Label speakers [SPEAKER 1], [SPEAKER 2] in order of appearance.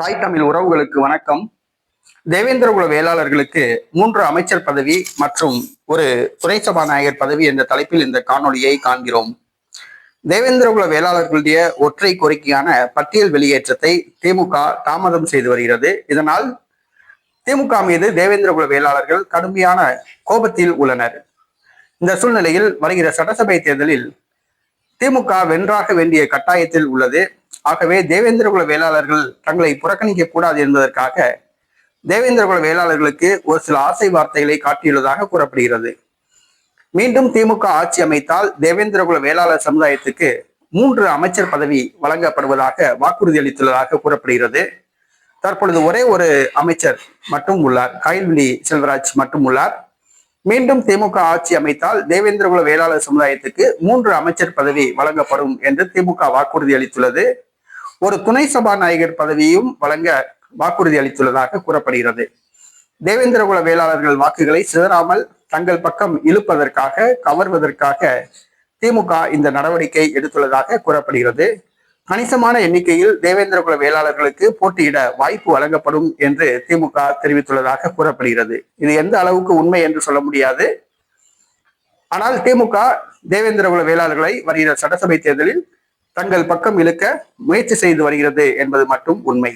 [SPEAKER 1] தாய் தமிழ் உறவுகளுக்கு வணக்கம். தேவேந்திரகுல வேளாளர்களுக்கு மூன்று அமைச்சர் பதவி மற்றும் ஒரு துணை சபாநாயகர் பதவி என்ற தலைப்பில் இந்த காணொளியை காண்கிறோம். தேவேந்திரகுல வேளாளர்களுடைய ஒற்றை கோரிக்கையான பட்டியல் வெளியேற்றத்தை திமுக தாமதம் செய்து வருகிறது. இதனால் திமுக மீது தேவேந்திரகுல வேளாளர்கள் கடுமையான கோபத்தில் உள்ளனர். இந்த சூழ்நிலையில் வருகிற சட்டசபை தேர்தலில் திமுக வென்றாக வேண்டிய கட்டாயத்தில் உள்ளது. ஆகவே தேவேந்திரகுல வேளாளர்கள் தங்களை புறக்கணிக்க கூடாது என்பதற்காக தேவேந்திரகுல வேளாளர்களுக்கு ஒரு சில ஆசை வார்த்தைகளை காட்டியுள்ளதாக கூறப்படுகிறது. மீண்டும் திமுக ஆட்சி அமைத்தால் தேவேந்திரகுல வேளாளர் சமுதாயத்துக்கு மூன்று அமைச்சர் பதவி வழங்கப்படுவதாக வாக்குறுதி அளித்துள்ளதாக கூறப்படுகிறது. தற்பொழுது ஒரே ஒரு அமைச்சர் மட்டும் உள்ளார். கயல்விழி செல்வராஜ் மட்டும் உள்ளார். மீண்டும் திமுக ஆட்சி அமைத்தால் தேவேந்திரகுல வேளாளர் சமுதாயத்துக்கு மூன்று அமைச்சர் பதவி வழங்கப்படும் என்று திமுக வாக்குறுதி அளித்துள்ளது. ஒரு துணை சபாநாயகர் பதவியும் வழங்க வாக்குறுதி அளித்துள்ளதாக கூறப்படுகிறது. தேவேந்திரகுல வேளாளர்கள் வாக்குகளை சிதறாமல் தங்கள் பக்கம் இழுப்பதற்காக கவர்வதற்காக திமுக இந்த நடவடிக்கை எடுத்துள்ளதாக கூறப்படுகிறது. கணிசமான எண்ணிக்கையில் தேவேந்திரகுல வேளாளர்களுக்கு போட்டியிட வாய்ப்பு வழங்கப்படும் என்று திமுக தெரிவித்துள்ளதாக கூறப்படுகிறது. இது எந்த அளவுக்கு உண்மை என்று சொல்ல முடியாது. ஆனால் திமுக தேவேந்திரகுல வேளாளர்களை வருகிற சட்டசபை தேர்தலில் தங்கள் பக்கம் இழுக்க முயற்சி செய்து வருகிறது என்பது மட்டும் உண்மை.